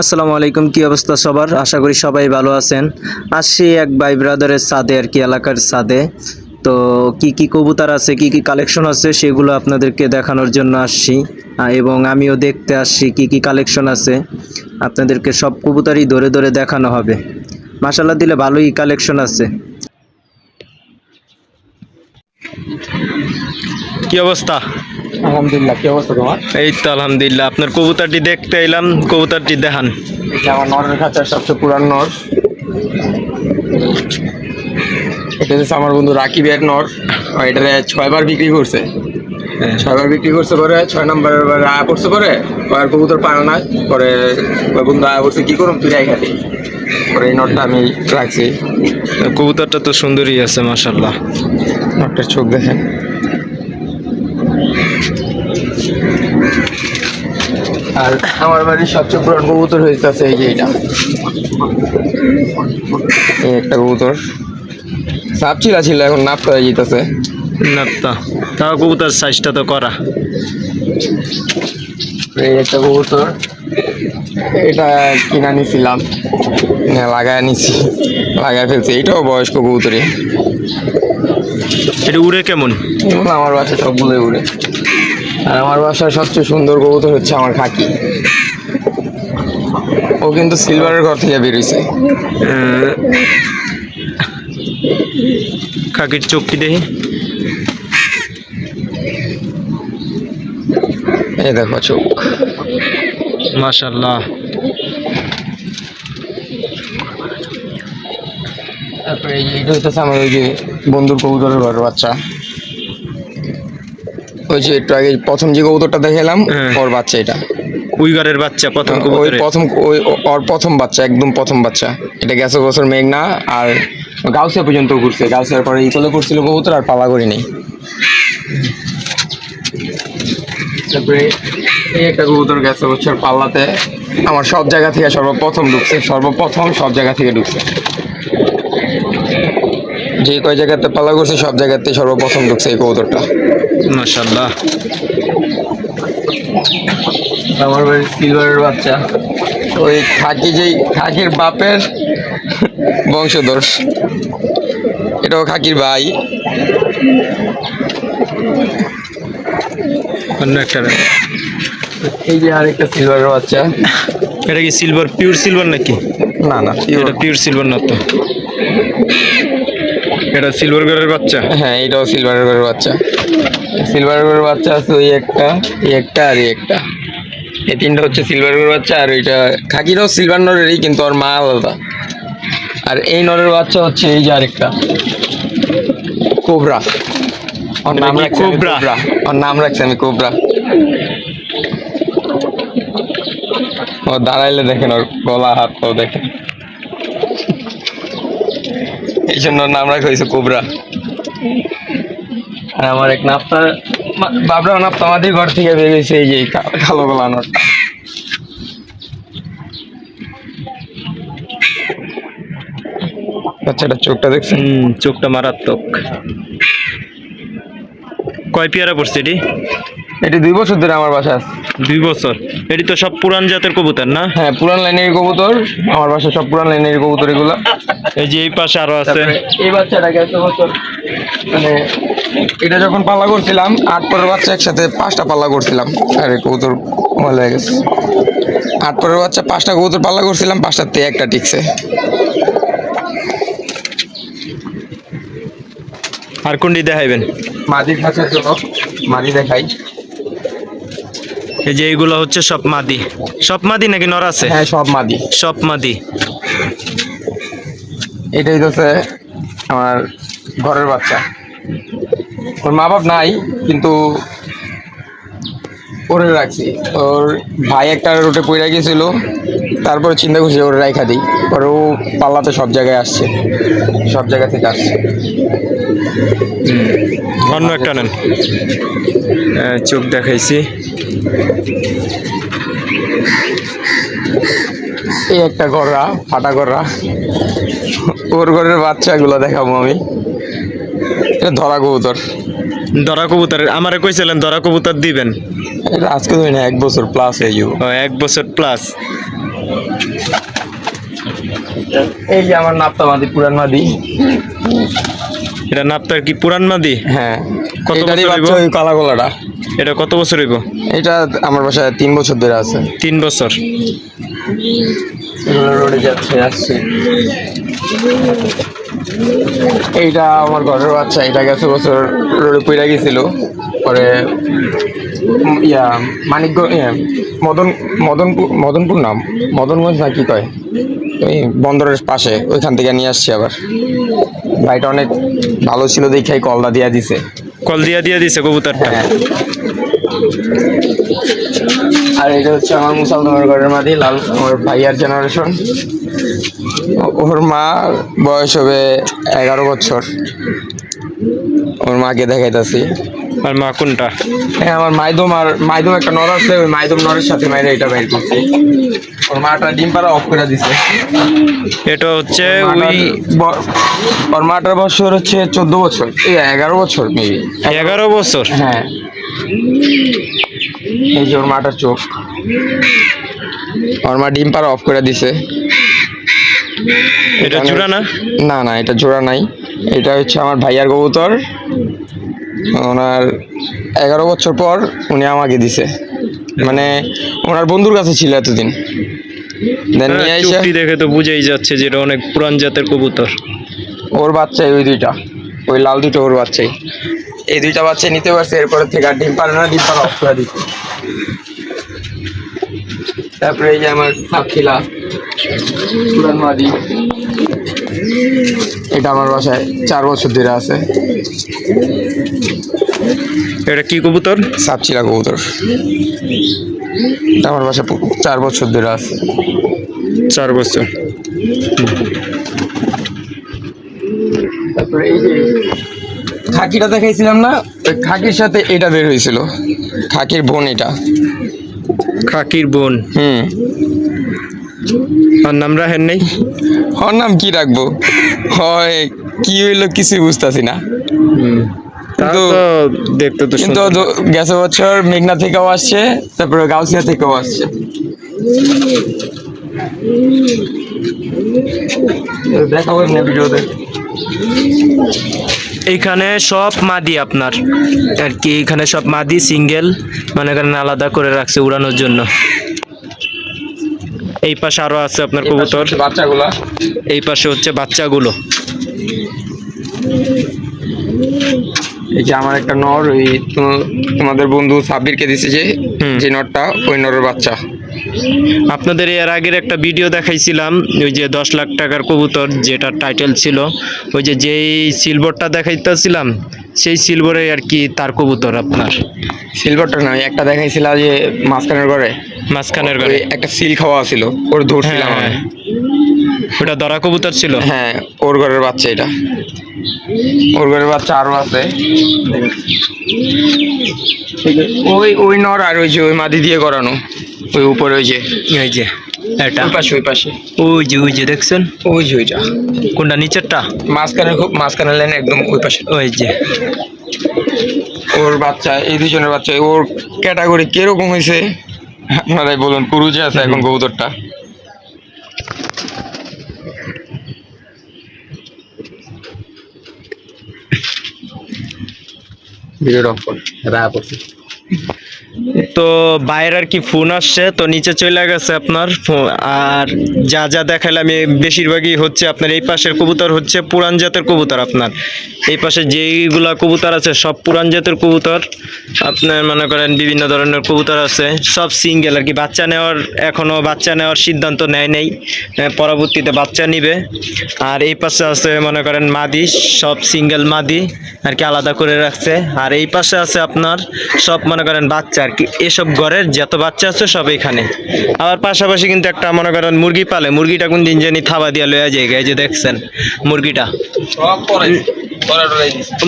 আসসালামু আলাইকুম, কি অবস্থা সবার? আশা করি সবাই ভালো আছেন। আসি এক ভাই ব্রাদারের সাদে আর কি, এলাকার সাদে তো কি কি কবুতর আছে, কি কি কালেকশন আছে, সেগুলো আপনাদেরকে দেখানোর জন্য আসছি। এবং আমিও দেখতে আসছি কি কি কালেকশন আছে। আপনাদেরকে সব কবুতরই ধরে ধরে দেখানো হবে। মাসাল্লাহ দিলে ভালোই কালেকশন আছে। কি অবস্থা? আলহামদুলিল্লাহ কি অবস্থা তোমার? এই তো আলহামদুলিল্লাহ আপনার কবুতরটি দেখতে এলাম কবুতরটি দেখান। এটা আমার নরের খাঁচার সবচেয়ে পুরান নর। এটা হচ্ছে আমার বন্ধু রাকিব এর নর এটা ছয়বার বিক্রি করছে। হ্যাঁ। ছয়বার বিক্রি করছে পরে ছয় নম্বর আয়া পড়ছে পরে আর কবুতর পায় না পরে বন্ধু আয়া পড়ছে কি করুন তুই খাতে পরে এই নটটা আমি রাখছি। কবুতরটা তো সুন্দরই আছে মাসাল্লাহ নটটার চোখ দেখেন। আর আমার বাড়ির সবচেয়ে পুরান কবুতর আছে এই যে এটা। এই একটা কবুতর। সাপ চিলা ছিল এখন নাপ হয়ে যেতেছে না তা। তাও কবুতর সাইজটা তো করা। এই একটা কবুতর। এটা কিনা নিছিলাম। লাগায় নিছি। লাগায় ফেলছি। এইটাও বয়স্ক কবুতরই। এটা উড়ে কেমন? আমার বাসা সবগুলোই উড়ে। আর আমার বাসার সবচেয়ে সুন্দর কবুতর হচ্ছে আমার খাকি। ও কিন্তু সিলভারের ঘর থেকে বেরিয়েছে খাকির চোখটি দেখি। এই দেখো চোখ। মাশাল্লাহ তারপরে এই যে এটা আমার ওই যে বন্ধুর কবুতরের ঘরের বাচ্চা। ওই যে একটু আগে প্রথম যে কবুতরটা দেখালাম হ্যাঁ। ওর বাচ্চা এটা। উইগারের বাচ্চা প্রথম ওই প্রথম ওই ওর প্রথম বাচ্চা একদম প্রথম বাচ্চা। এটা গেছে বছর মেঘনা আর গাউসিয়া পর্যন্ত ঘুরছে। গাউসিয়ার পরে ইতলে করছিল কবুতর আর পালা করিনি। তারপরে এই একটা কবুতর গেছে বছর পাল্লাতে। আমার সব জায়গা থেকে সর্বপ্রথম ঢুকছে সর্বপ্রথম সব জায়গা থেকে ঢুকছে। যে কয় জায়গাতে পালা করছে সব জায়গাতে সর্বপ্রথম ঢুকছে এই কবুতরটা। মাশাল্লাহ আমার বাড়ির সিলভারের বাচ্চা। ওই খাকি যেই খাকির বাপের বংশধর। এটাও খাকির ভাই। অন্য একটা এই যে আরেকটা সিলভারের বাচ্চা। এটা কি সিলভার পিওর সিলভার নাকি? না না এটা পিওর সিলভার না তো। এটা সিলভার কালারের বাচ্চা? হ্যাঁ এটাও সিলভারের ঘরের বাচ্চা। সিলভারের ঘরের বাচ্চা আছে ওই একটা এই একটা আর এই একটা। এই তিনটা হচ্ছে সিলভার ঘরের বাচ্চা আর ওইটা খাকিটাও সিলভার নরেরই কিন্তু ওর মা আলাদা। আর এই নরের বাচ্চা হচ্ছে এই যে আরেকটা। কোবরা। ওর নাম রাখছি কোবরা? ওর নাম রাখছি আমি কোবরা। ও দাঁড়াইলে দেখেন ওর গলা হাত পাও দেখেন। এই জন্য ওর নাম রাখা হয়েছে কোবরা। আর আমার এক নাপ্তা বাবরা নাপ্তা আমাদের ঘর থেকে বেরিয়েছে এই যে কালো গলা নটটা বাচ্চাটার চোখটা দেখছেন? চোখটা মারাত্মক। কয় পেয়ারা পড়ছে এটি? এটি দুই বছর ধরে আমার বাসা আছে। দুই বছর। এটি তো সব পুরান জাতের কবুতর না? হ্যাঁ পুরান লাইনের কবুতর আমার বাসা সব পুরান লাইনের কবুতর এগুলো। এই যে এই পাশে আরও আছে। এই বাচ্চাটা গেছে বছর মানে এটা যখন পাল্লা করছিলাম আট পরের বাচ্চা একসাথে পাঁচটা পাল্লা করছিলাম আরে কবুতর মজা হয়ে গেছে। আট পরের বাচ্চা পাঁচটা কবুতর পাল্লা করছিলাম পাঁচটার থেকে একটা টিকছে। আর কোনটি দেখাইবেন? মাদির খাঁচার জন্য মাদি দেখাই। এই যে এইগুলো হচ্ছে সব মাদি। সব মাদি নাকি নর আছে? হ্যাঁ সব মাদি। সব মাদি। এটাই হচ্ছে আমার ঘরের বাচ্চা। ওর মা বাপ নাই কিন্তু ওরে রাখছি। ওর ভাই একটা রোটে পড়ে গেছিল তারপরে চিন্তা করছি ওর রাইখা দিই। পরে ও পাল্লাতে সব জায়গায় আসছে সব জায়গা থেকে আসছে। অন্য একটা নেন। চোখ দেখাইছি। এই একটা গররা ফাটা গররা। ওর ঘরের বাচ্চাগুলো দেখাবো আমি। এটা ধরা কবুতর। দরা কবুতর আমারে কইছিলেন ধরা কবুতর দিবেন। এটা আজকে ধরি না এক বছর প্লাস হয়ে যাব ও, এক বছর প্লাস এই যে আমার নাপ্তা মাদি পুরান মাদি। এটা নাপতার কি পুরান মাদি? হ্যাঁ। কত বাচ্চা হইবো? ওই কালা গোলাটা এটা কত বছর হইব? এটা আমার বাসায় তিন বছর ধরে আছে। তিন বছর। রোডে যাচ্ছে আসছে। এইটা আমার ঘরের বাচ্চা এটা গেছে বছর রোডে পইরা গেছিল। পরে ইয়া ইয়া, মদন মদনপুর মদনপুর নাম মদনগঞ্জ না কি কয়? ওই বন্দরের পাশে ওইখান থেকে নিয়ে আসছি আবার। ভাইটা অনেক ভালো ছিল দেখাই কলদা দিয়া দিছে। কল দিয়া দিয়া দিছে কবুতরটা। আর এটা হচ্ছে আমার মুসলমানের ঘরের মাঝে লাল আমার ভাইয়ার জেনারেশন ওর মা বয়স হবে এগারো বছর। ওর মাকে দেখাইতাছি। আর মা কোনটা? হ্যাঁ আমার মাইদম আর মাইদম একটা নর আছে ওই মাইদম নরের সাথে মাইরে এটা বাইর করছি। ওর মাটা ডিম পাড়া অফ করে দিছে। এটা হচ্ছে ওই ওর মাটার বছর হচ্ছে চোদ্দ বছর। এই এগারো বছর মেবি এগারো বছর? হ্যাঁ। এই যে ওর মাটার চোখ। ওর মা ডিম পাড়া অফ করে দিছে। এটা জোড়া না? না না এটা জোড়া নাই। এটা হচ্ছে আমার ভাইয়ার কবুতর। ওনার এগারো বছর পর উনি আমাকে দিছে। মানে ওনার বন্ধুর কাছে ছিল এতদিন। দেন নিয়ে হ্যাঁ, দেখে তো বুঝেই যাচ্ছে যে এটা অনেক পুরান জাতের কবুতর। ওর বাচ্চাই ওই দুইটা। ওই লাল দুটো ওর বাচ্চাই। এই দুইটা বাচ্চা নিতে পারছে এরপরে থেকে আর ডিম পারে না ডিম পাড়া অফ করে দিচ্ছে। তারপরে এই যে আমার সাক্ষীলা পুরান মাদি। এটা আমার বাসায় চার বছর ধরে আছে। এটা কি কবুতর? সাপচিলা কবুতর। আমার বাসায় পু- চার বছর ধরে আছে। চার বছর। তারপরে এই যে খাকিটা দেখাইছিলাম না খাকির সাথে এটা বের হয়েছিল। খাকির বোন এটা। খাকির বোন। হুম। আর নাম রাখেন নেই? ওর নাম কি রাখব? হয় কি হইল কিছু বুঝতেছি না। তা কিন্তু- দেখতে তো কিন্তু। গেছে বছর মেঘনা থেকেও আসছে তারপরে গাউসিয়া থেকেও আসছে। দেখাবো ভিডিওতে এইখানে সব মাদি আপনার আর কি এখানে সব মাদি সিঙ্গেল মানে এখানে আলাদা করে রাখছে উড়ানোর জন্য। এই পাশে আরও আছে আপনার কবুতর। বাচ্চাগুলা। এই পাশে হচ্ছে বাচ্চাগুলো। এই যে আমার একটা নর ওই তোমাদের বন্ধু সাব্বিরকে দিছে যে। যে নরটা ওই নরের বাচ্চা। আপনাদের এর আগের একটা ভিডিও দেখাইছিলাম ওই যে দশ লাখ টাকার কবুতর যেটা টাইটেল ছিল ওই যে যেই সিলভারটা দেখাইতেছিলাম সেই সিলভারে আর কি তার কবুতর আপনার। সিলভারটা না একটা দেখাইছিলাম যে মাঝখানের ঘরে। মাঝখানের ঘরে। একটা সিল খাওয়া ছিল ওর ধরছিলাম হ্যাঁ, আমি। ওটা ধরা কবুতর ছিল? হ্যাঁ ওর ঘরের বাচ্চা এটা। ওর ঘরের বাচ্চা আরও আছে। ওই ওই নর আর ওই যে ওই মাদি দিয়ে করানো ওই উপরে ওই যে। এই যে এটা। ওই পাশে ওই পাশে। ওই যে ওই যে দেখছেন? ওই যে ওইটা। কোনটা নিচেরটা? মাঝখানে খুব মাঝখানে লাইন একদম ওই পাশে। ওই যে। ওর বাচ্চা এই দুজনের বাচ্চা ওর ক্যাটাগরি কীরকম হয়েছে আপনারাই বলুন কুরুজে আছে এখন কবুতরটা? ভিডিওটা অফ কর রায়া পড়ছে তো বাইরে আর কি ফোন আসছে, তো নিচে চলে গেছে আপনার আর যা যা দেখালে আমি বেশিরভাগই হচ্ছে আপনার এই পাশের কবুতর হচ্ছে পুরান জাতের কবুতর আপনার। এই পাশে যেইগুলা কবুতর আছে, সব পুরান জাতের কবুতর। আপনার মনে করেন বিভিন্ন ধরনের কবুতর আছে, সব সিঙ্গেল আর কি। বাচ্চা নেওয়ার এখনও বাচ্চা নেওয়ার সিদ্ধান্ত নেয় নেই। পরবর্তীতে বাচ্চা নিবে। আর এই পাশে আছে মনে করেন মাদি, সব সিঙ্গেল মাদি, আর কি আলাদা করে রাখছে। আর এই পাশে আছে আপনার সব মনে করেন বাচ্চা আর কি। এসব ঘরের যত বাচ্চা আছে সব এখানে। আবার পাশাপাশি কিন্তু একটা মনে করেন মুরগি পালে মুরগিটা কোন দিন জানি থাবা দিয়া লয়া যায় এই যে দেখছেন মুরগিটা।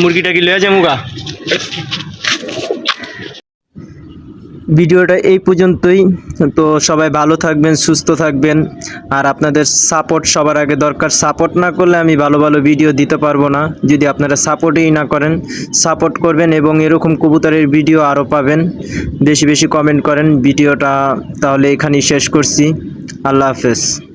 মুরগিটা কি লয়া যায় মুগা ভিডিওটা এই পর্যন্তই। তো সবাই ভালো থাকবেন, সুস্থ থাকবেন। আর আপনাদের সাপোর্ট সবার আগে দরকার। সাপোর্ট না করলে আমি ভালো ভালো ভিডিও দিতে পারব না। যদি আপনারা সাপোর্টই না করেন সাপোর্ট করবেন এবং এরকম কবুতরের ভিডিও আরও পাবেন। বেশি বেশি কমেন্ট করেন। ভিডিওটা তাহলে এখানেই শেষ করছি। আল্লাহ হাফেজ।